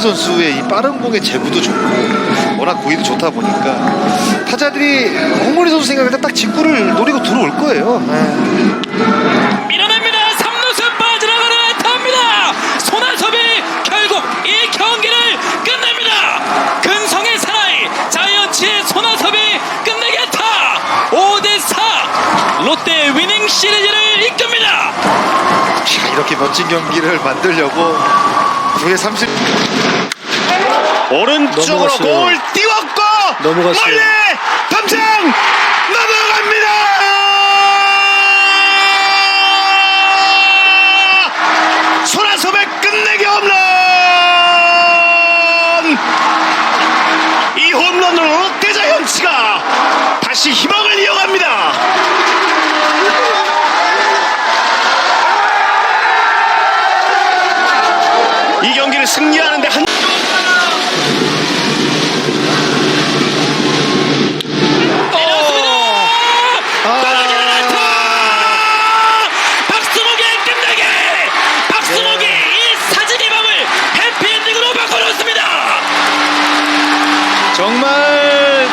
선수의 이 빠른 공의 제구도 좋고 워낙 고의도 좋다 보니까 타자들이 홍문희 선수 생각할 때 딱 직구를 노리고 들어올 거예요. 네. 밀어냅니다. 3루수 빠져나가는 안타입니다. 손아섭이 결국 이 경기를 끝냅니다. 근성의 사나이 자이언츠의 손아섭이 안타 5대4 롯데 위닝 시리즈를 이끕니다. 자, 이렇게 멋진 경기를 만들려고 9회 30 오른쪽으로 넘어갔어요. 공을 띄웠고 넘어갔어요. 멀리 담장 경기를 승리하는데 한 해피엔딩으로 바꿔놓습니다! 정말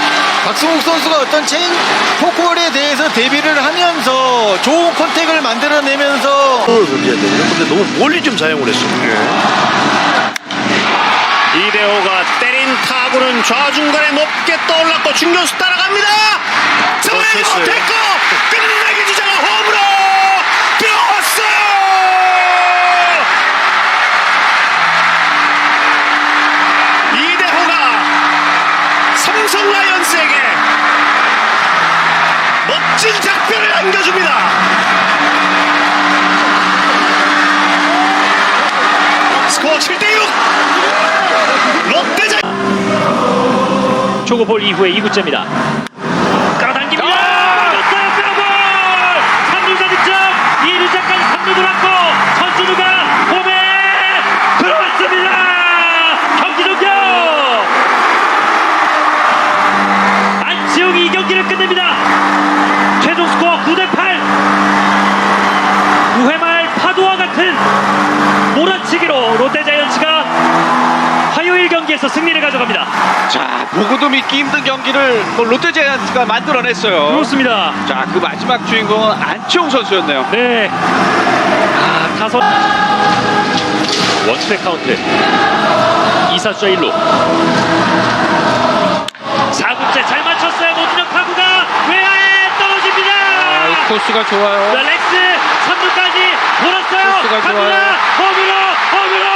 박승욱 선수가 어떤 체인 포크볼에 대해서 데뷔를 하면서 좋은 컨택을 만들어내면서. 근데 너무 멀리 좀 사용을 했어 요. 이대호가 때린 타구는 좌중간에 높게 떠올랐고 중견수 따라갑니다. 정원이. 못했고 끝내기 주자가 홈으로 들어왔어요. 이대호가 삼성 라이언스에게 멋진 작별을 안겨줍니다. 스코어 7대6 초구볼 이후에 2구째입니다. 끌어당깁니다. 페어볼. 3루자 득점. 2루자까지 3루 돌았고 선진우가 홈에 들어왔습니다. 경기 종료. 안치홍이 이 경기를 끝냅니다. 최종 스코어 9대 8. 9회 말 파도와 같은 몰아치기로 롯데자이언츠가 화요일 경기에서 승리를 가져갑니다. 자, 보고도 믿기 힘든 경기를 뭐 롯데 자이언츠가 만들어냈어요. 그렇습니다. 자, 그 마지막 주인공은 안치홍 선수였네요. 네. 아, 타선. 원스펙 카운트. 2사주자 1루. 4구째 잘 맞췄어요. 노준혁 타구가 외야에 떨어집니다. 아, 코스가 좋아요. 자, 렉스 3루까지 돌았어요. 코스가. 좋아요. 홈으로, 홈으로!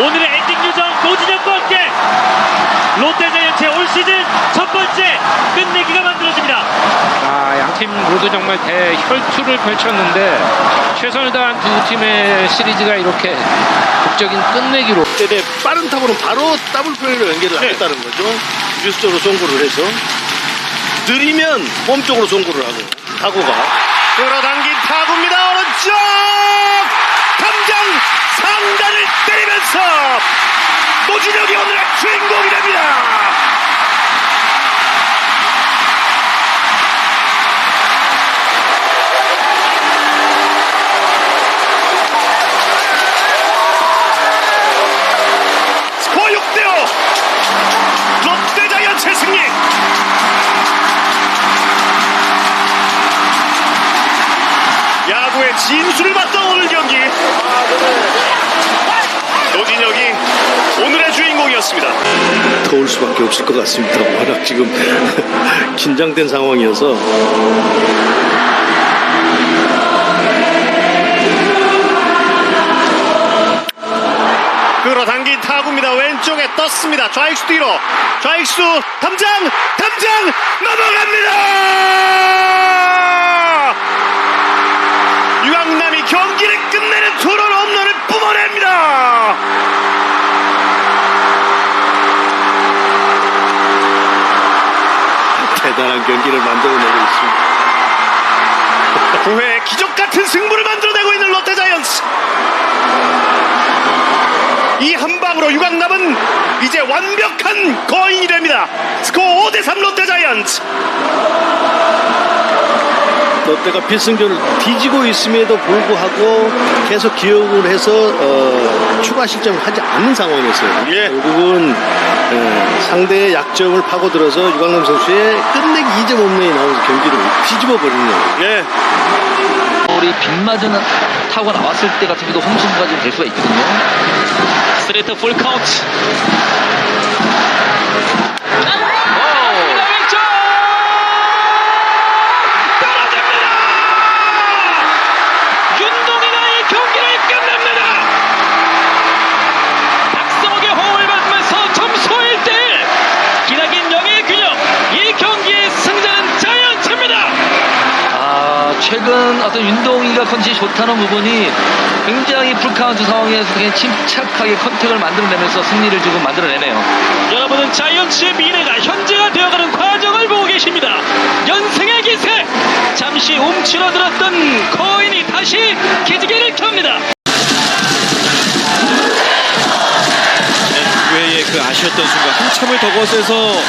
오늘의 엔딩 요정 노진혁과 함께 롯데자이언츠의 올 시즌 첫 번째 끝내기가 만들어집니다. 아, 양팀 모두 정말 대혈투를 펼쳤는데 최선을 다한 두 팀의 시리즈가 이렇게 극적인 끝내기로 때에 빠른 타구는 바로 더블 플레이로 연결을 하겠다는 거죠. 유스 쪽으로 송구를 해서 느리면 홈 쪽으로 송구를 하고 타구가 끌어당긴 타구입니다. 오른쪽 담장 상단을 때리면서 노준혁이 오늘의 주인공이 됩니다. 스코어 6대5 롯데자이언츠의 승리 야구의 진수를 봤던 오늘 경기 노진혁이 오늘의 주인공이었습니다 더울 수밖에 없을 것 같습니다 워낙 지금 긴장된 상황이어서 끌어당긴 타구입니다. 왼쪽에 떴습니다. 좌익수 뒤로. 좌익수 담장! 담장! 넘어갑니다! 유강남이 경기를 끝내는 투런 홈런을 뿜어냅니다! 대단한 경기를 만들어내고 있습니다. 9회 기적 같은 승부를 만들어내고 있는 롯데 자이언츠. 이 한방 득점으로 유강남은 이제 완벽한 거인이 됩니다. 스코어 5대3 롯데 자이언츠. 롯데가 필승조를 뒤지고 있음에도 불구하고 계속 기억을 해서 어, 추가 실점을 하지 않는 상황이었어요. 결국은 어, 상대의 약점을 파고들어서 유강남 선수의 끝내기 2점 홈런이 나오면서 경기를 뒤집어 버리네요. 예. 볼이 빗맞은 타구가 나왔을 때 같은 경우도 홈승부가 될 수가 있거든요. 스트레이트 풀 카운트. 최근 어떤 윤동희가 컨디션이 좋다는 부분이 굉장히 풀카운트 상황에서 그냥 침착하게 컨택을 만들어내면서 승리를 지금 만들어내네요. 여러분은 자이언츠의 미래가 현재가 되어가는 과정을 보고 계십니다. 연승의 기세! 잠시 움츠러들었던 코인이 다시 기지개를 켭니다. 외에 그 아쉬웠던 순간 한참을 더 거세서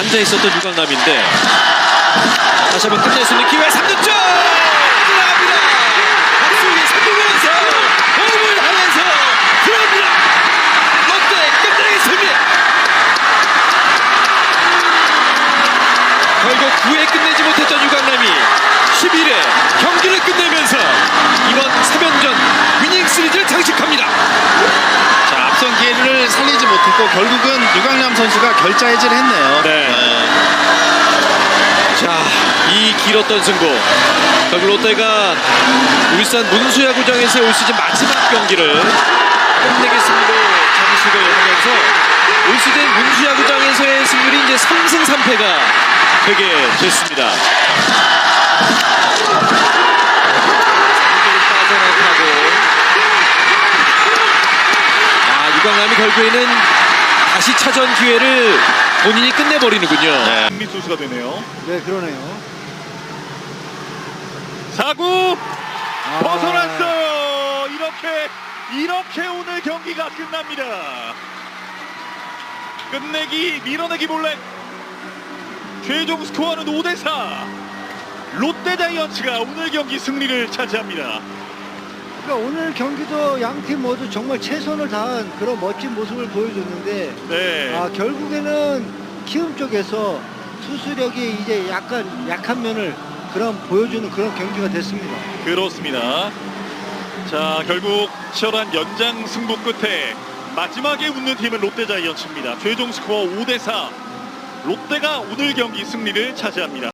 앉아 있었던 유강남인데 다시 한번 끝낼 수 있는 기회 3득점! 들어갑니다! 박수희 선두면서 호흡을 하면서 들어갑니다! 롯데 끝내기 승리! 결국 9회 끝내지 못했던 유강남이 11회 경기를 끝내면서 이번 3연전 위닝 시리즈를 장식합니다. 자, 앞선 기회를 살리지 못했고 결국은 유강남 선수가 결자해지를 했네요. 네. 자, 이 길었던 승부. 결국 롯데가 울산 문수야구장에서 올 시즌 마지막 경기를 끝내기 승리로 장식을 하면서 올 시즌 문수야구장에서의 승률이 이제 3승 3패가 되게 됐습니다. 빠져나가고 아, 유강남이 결국에는 다시 차전 기회를 본인이 끝내버리는군요. 미수수가 되네요. 네, 그러네요. 4구 아. 벗어났어요. 이렇게 이렇게 오늘 경기가 끝납니다. 끝내기 밀어내기 몰래 최종 스코어는 5대 4. 롯데 자이언츠가 오늘 경기 승리를 차지합니다. 그러니까 오늘 경기도 양 팀 모두 정말 최선을 다한 그런 멋진 모습을 보여줬는데 네. 아, 결국에는 키움 쪽에서 투수력이 이제 약간 약한 면을 그런 보여주는 그런 경기가 됐습니다. 그렇습니다. 자, 결국 치열한 연장 승부 끝에 마지막에 웃는 팀은 롯데 자이언츠입니다. 최종 스코어 5대 4. 롯데가 오늘 경기 승리를 차지합니다.